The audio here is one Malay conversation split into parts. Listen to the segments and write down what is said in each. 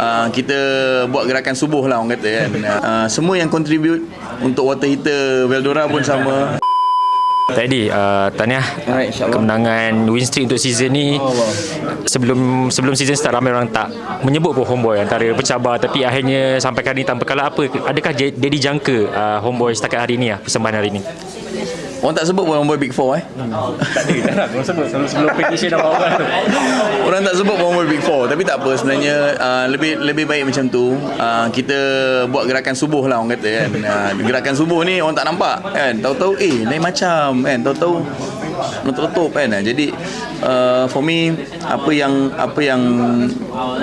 uh, kita buat gerakan subuh lah orang kata kan. Uh, semua yang contribute untuk water heater Veldora pun sama. Tadi uh, tahniah Alright, insyaAllah. kemenangan win streak untuk season ni. Sebelum sebelum season start ramai orang tak menyebut pun homeboy antara pencabar tapi akhirnya sampai kali ni tanpa kalah apa adakah J- Daddy jangka uh, homeboy setakat hari ni lah persembahan hari ni? Orang tak sebut pun Homeboy Big Four eh. Tak ada, tak nak. Orang sebut. Sebelum petition awal-awal tu. Orang tak sebut pun Homeboy Big Four. Tapi tak apa. Sebenarnya uh, Lebih lebih baik macam tu uh, Kita buat gerakan subuh lah orang kata kan. Uh, Gerakan subuh ni orang tak nampak kan. Tahu-tahu eh lain macam kan. Tahu-tahu Nutup-nutup kan? Jadi uh, For me Apa yang Apa yang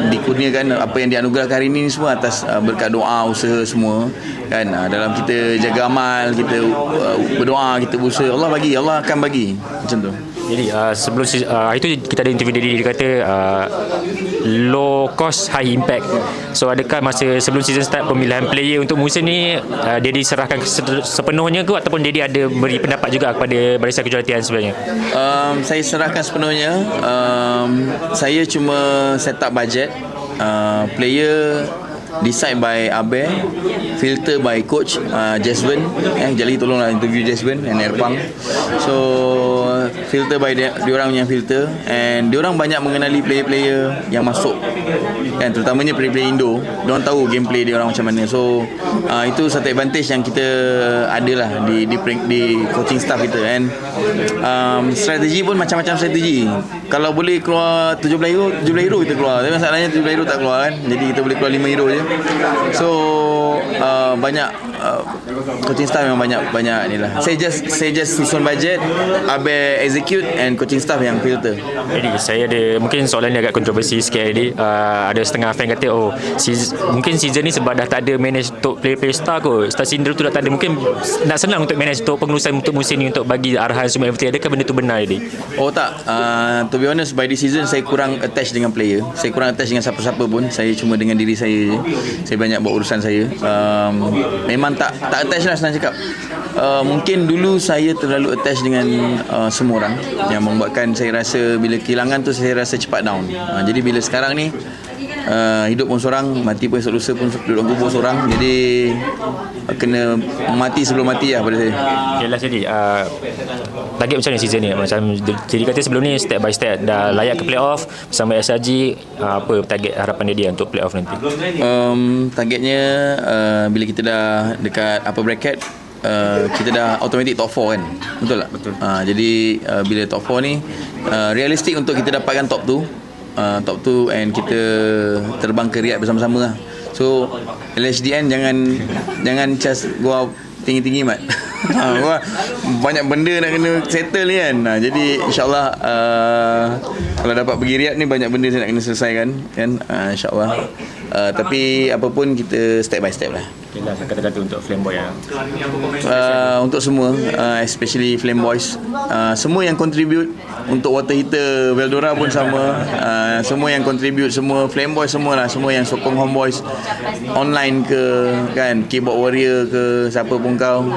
Dikurniakan Apa yang dianugerahkan hari ni semua Atas uh, berkat doa Usaha semua Kan? Uh, Dalam kita jaga amal Kita uh, berdoa Kita berusaha Allah bagi Allah akan bagi. Macam tu Jadi uh, sebelum se- uh, hari tu kita ada interview Daddy dia kata uh, low cost high impact. So adakah masa sebelum season start pemilihan player untuk musim ni uh, Daddy serahkan se- sepenuhnya ke ataupun Daddy ada beri pendapat juga kepada Barisan Kejuaraan sebenarnya? Um, saya serahkan sepenuhnya. Um, saya cuma set up budget. Uh, player decide by Abe, filter by coach uh, Jasmine. Eh, jadi tolonglah interview Jasmine and Erpang. So filter by dia, diorang yang filter. And diorang banyak mengenali player-player yang masuk. Kan terutamanya player-player Indo. Diorang tahu gameplay dia orang macam mana. So uh, itu satu advantage yang kita ada lah di di, di coaching staff kita. And um, strategi pun macam-macam strategi. Kalau boleh keluar 17 hero 17 hero kita keluar. Tapi masalahnya 17 hero tak keluar kan. Jadi kita boleh keluar 5 hero je. So uh, banyak uh, coaching staff memang banyak banyak ni lah. Saya just saya just susun budget Abe execute and coaching staff yang filter Jadi saya ada mungkin soalan ni agak kontroversi sikit jadi uh, ada setengah fan kata oh season, mungkin season ni sebab dah tak ada manage untuk player-player star kot star syndrome tu dah tak ada mungkin nak senang untuk manage untuk pengurusan untuk musim ni untuk bagi arahan semua everything adakah benda tu benar jadi Oh tak, uh, to be honest by this season saya kurang attach dengan player. Saya kurang attach dengan siapa-siapa pun. Saya cuma dengan diri saya je. Saya banyak buat urusan saya. Um, memang tak tak attach lah senang cakap. Uh, mungkin dulu saya terlalu attach dengan uh, semua orang yang membuatkan saya rasa bila kehilangan tu saya rasa cepat down. Uh, jadi bila sekarang ni Uh, hidup pun seorang Mati pun esok lusa pun Duduk dalam kubur seorang. Jadi uh, Kena Mati sebelum mati lah pada saya. Okay lah jadi uh, Target macam ni season ni? Macam Jadi kata sebelum ni Step by step Dah layak ke playoff? Bersama SRG uh, Apa target harapan dia, dia Untuk playoff nanti? Um, targetnya uh, bila kita dah dekat upper bracket uh, kita dah automatic top 4 kan? Betul tak? Betul. Uh, jadi uh, bila top 4 ni uh, realistik untuk kita dapatkan top 2 uh, top 2 and kita terbang ke Riyadh bersama-sama lah. So LHDN jangan jangan just out tinggi-tinggi mat. Ha, banyak benda nak kena settle ni kan? Ha, jadi insyaAllah uh, kalau dapat pergi Riyadh ni banyak benda saya nak kena selesaikan kan? Uh, insyaAllah uh, tapi apa pun kita step by step lah. Okay lah kata-kata untuk Flamboy ya. uh, untuk semua uh, especially Flame Boys uh, semua yang contribute untuk water heater Veldora pun sama. Uh, semua yang contribute semua Flame Boys semua lah. Semua yang sokong Homeboys online ke kan keyboard warrior ke siapa pun kau.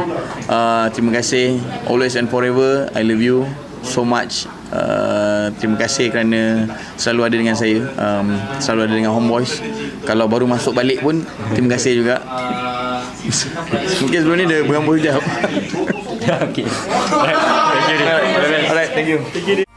Uh, terima kasih. Always and forever I love you so much uh, terima kasih kerana selalu ada dengan saya um, selalu ada dengan Homeboys kalau baru masuk balik pun terima kasih juga Mungkin sebelum ni dia berambut hijab. okay. Alright. Thank you. Alright, thank you.